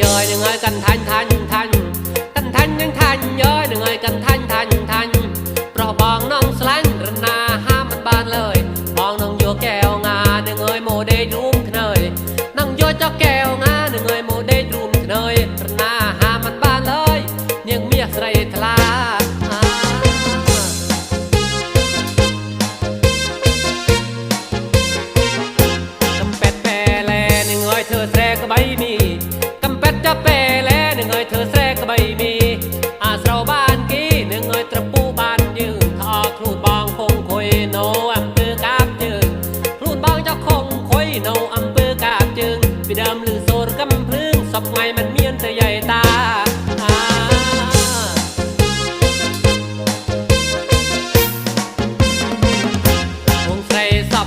ញយនឹងឲ្យកាន់ថាញ់ថាញ់ថាញ់កាន់ថាញ់នឹងថាញ់ញយនឹងឲ្យកាន់ថាញ់ថាញ់ថាញ់ប្រោះបងនងស្លាញ់រណាហាមមិនបានឡើយបងនងយកកែវងានឹងឲ្យម៉ូដេលរួមខ្នើយនងយកចុះកែវងា ធ្វើស្រែក្បៃមីកំប៉ែតចាប់ពេលលែនឹងឲ្យធ្វើស្រែក្បៃមីអាស្រោបានគេនឹងឲ្យត្រពូបានយើងថោខ្លួនបងពងខុយនៅអំពើកាបជើងខ្លួនបងចោះខំខុយនៅអំពើកាបជើងពីដើមលឺសូរកំភ្លើងសពថ្ងៃមិនមានទេ